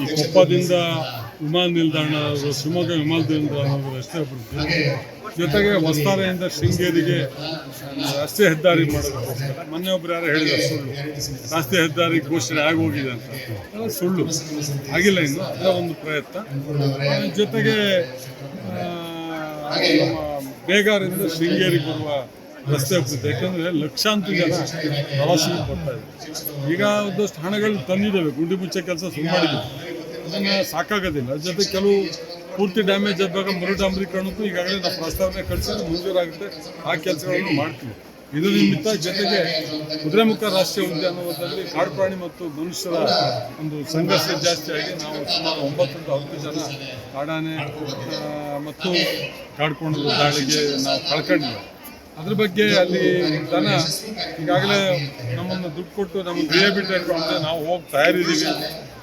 ಈ ಕೊಪ್ಪದಿಂದ ವಿಮಾನ ನಿಲ್ದಾಣ ಶಿವಮೊಗ್ಗ ವಿಮಾನ ನಿಲ್ದಾಣ ರಸ್ತೆ ಅಭಿವೃದ್ಧಿ ಜೊತೆಗೆ ವಸ್ತಾರೆಯಿಂದ ಶೃಂಗೇರಿಗೆ ರಸ್ತೆ ಹೆದ್ದಾರಿ ಮಾಡೋದಕ್ಕೋಸ್ಕರ. ಮೊನ್ನೆ ಒಬ್ರು ಯಾರು ಹೇಳಿದ ಸುಳ್ಳು. ರಸ್ತೆ ಹೆದ್ದಾರಿ ಘೋಷಣೆ ಆಗೋಗಿದೆ ಅಂತ. ಸುಳ್ಳು. ಆಗಿಲ್ಲ ಇನ್ನು. ಅದರ ಒಂದು ಪ್ರಯತ್ನ. ಜೊತೆಗೆ ಬೇಗಾರಿಂದ ಶೃಂಗೇರಿಗೆ ಬರುವ ರಸ್ತೆ ಹೋಗ್ತಿತ್ತು ಯಾಕಂದರೆ ಲಕ್ಷಾಂತರ ಜನ ಪ್ರವಾಸಿಗರು ಬರ್ತಾ ಇದ್ದಾರೆ. ಈಗ ಒಂದಷ್ಟು ಹಣಗಳು ತಂದಿದ್ದೇವೆ. ಗುಂಡಿ ಮುಚ್ಚೆ ಕೆಲಸ ಶುರು ಮಾಡಿದ್ದೀವಿ ಅದನ್ನು ಸಾಕಾಗೋದಿಲ್ಲ. ಜೊತೆ ಕೆಲವು ಪೂರ್ತಿ ಡ್ಯಾಮೇಜ್ ಆದಾಗ ಮರು ಡಾಂಬರೀಕರಣಕ್ಕೂ ಈಗಾಗಲೇ ನಾವು ಪ್ರಸ್ತಾವನೆ ಕಳಿಸಿದ್ರೆ ಮಂಜೂರಾಗುತ್ತೆ. ಆ ಕೆಲಸಗಳನ್ನು ಮಾಡ್ತೀವಿ. ಇದು ನಿಮಿತ್ತ ಜೊತೆಗೆ ಕುದುರೆಮುಖ ರಾಷ್ಟ್ರೀಯ ಉದ್ಯಾನವನದಲ್ಲಿ ಕಾಡು ಪ್ರಾಣಿ ಮತ್ತು ಮನುಷ್ಯರ ಒಂದು ಸಂಘರ್ಷ ಜಾಸ್ತಿಯಾಗಿ ನಾವು ಸುಮಾರು ಒಂಬತ್ತರಿಂದ ಹತ್ತು ಜನ ಕಾಡಾನೆ ಮತ್ತು ಕಾಡ್ಕೊಂಡು ದಾಳಿಗೆ ನಾವು ಕಳ್ಕೊಂಡಿದ್ದೇವೆ. ಅದ್ರ ಬಗ್ಗೆ ಅಲ್ಲಿ ದನ ಈಗಾಗಲೇ ನಮ್ಮನ್ನು ದುಡ್ಡು ಕೊಟ್ಟು ನಮ್ಮನ್ನು ಬಿಟ್ಟು ಮಾಡಿದ್ರೆ ನಾವು ಹೋಗಿ ತಯಾರಿದ್ದೀವಿ.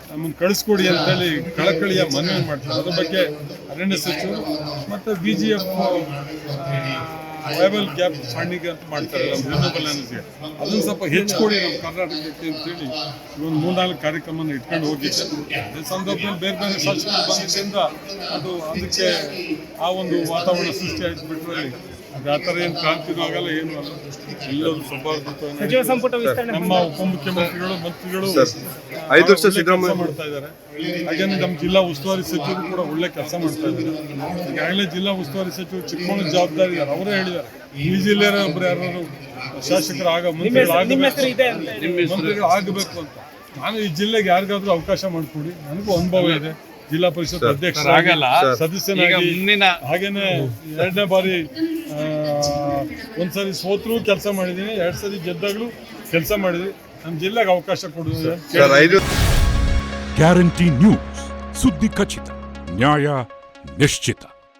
ನಮ್ಮನ್ನು ಕಳಿಸ್ಕೊಡಿ ಅಂತೇಳಿ ಕಳಕಳಿಯ ಮನವಿ ಮಾಡ್ತಾರೆ ಅದ್ರ ಬಗ್ಗೆ ಅರಣ್ಯ ಸಚಿವರು ಮತ್ತು B G F viable gap funding ಅಂತ ಮಾಡ್ತಾರೆ. ನಮ್ಮ ರಿನ್ಯೂಬಲ್ ಎನರ್ಜಿಗೆ ಅದನ್ನು ಸ್ವಲ್ಪ ಹೆಚ್ಚಿಕೊಡಿ ನಮ್ಮ ಕರ್ನಾಟಕಕ್ಕೆ ಅಂತೇಳಿ ಒಂದು ಮೂರ್ನಾಲ್ಕು ಕಾರ್ಯಕ್ರಮನ ಇಟ್ಕೊಂಡು ಹೋಗಿದ್ದೆ. ಅದೇ ಸಂದರ್ಭದಲ್ಲಿ ಬೇರೆ ಬೇರೆ ಶಾಸಕರು ಅದು ಅದಕ್ಕೆ ಆ ಒಂದು ವಾತಾವರಣ ಸೃಷ್ಟಿ ಬಿಟ್ಟರೆ ಆ ಥರ ಏನು ಕ್ರಾಂತಿನೂ ಆಗಲ್ಲ ಏನು ಅಲ್ಲ. ಎಲ್ಲರೂ ವಿಸ್ತರಣೆ ನಮ್ಮ ಉಪಮುಖ್ಯಮಂತ್ರಿಗಳು ಮಂತ್ರಿಗಳು ಐದು ವರ್ಷ ಸಿದ್ದರಾಮಯ್ಯ- ಮಾಡ್ತಾ ಇದ್ದಾರೆ. ಹಾಗೇನೆ ನಮ್ಮ ಜಿಲ್ಲಾ ಉಸ್ತುವಾರಿ ಸಚಿವರು ಕೂಡ ಒಳ್ಳೆ ಕೆಲಸ ಮಾಡ್ತಾ ಇದ್ದಾರೆ. ಈಗಾಗಲೇ ಜಿಲ್ಲಾ ಉಸ್ತುವಾರಿ ಸಚಿವರು ಚಿಕ್ಕಮಗಳೂರು ಜವಾಬ್ದಾರಿ ಇದ್ದಾರೆ. ಅವರೇ ಹೇಳಿದ್ದಾರೆ. ಈ ಜಿಲ್ಲೆಯ ಒಬ್ರು ಯಾರು ಶಾಸಕರು ಆಗ ಮಂತ್ರಿಗಳು ನಿಮ್ಮ ಹೆಸರು ಆಗಬೇಕು ಇದೆ ಅಂತ ನಾನು ಈ ಜಿಲ್ಲೆಗೆ ಯಾರಿಗಾದ್ರೂ ಅವಕಾಶ ಮಾಡಿಕೊಡಿ. ನನಗೂ ಅನುಭವ ಇದೆ. ಜಿಲ್ಲಾ ಪರಿಷತ್ ಅಧ್ಯಕ್ಷ ಆಗಲ್ಲ. ಸದಸ್ಯನಾಗಿ ಹಾಗೇನೆ ಎರಡನೇ ಬಾರಿ ಆ, ಒಂದ್ಸರಿ ಸೋತ್ರು ಕೆಲಸ ಮಾಡಿದ್ದೀನಿ ಎರಡು ಸರಿ ಗೆದ್ದಾಗಲೂ ಕೆಲಸ ಮಾಡಿದ್ವಿ. ನಮ್ಮ ಜಿಲ್ಲೆಗೆ ಅವಕಾಶ ಕೊಡುದು ಸರ್ ಗ್ಯಾರಂಟಿ ನ್ಯೂಸ್ ಸುದ್ದಿ ಖಚಿತ ನ್ಯಾಯ ನಿಶ್ಚಿತ.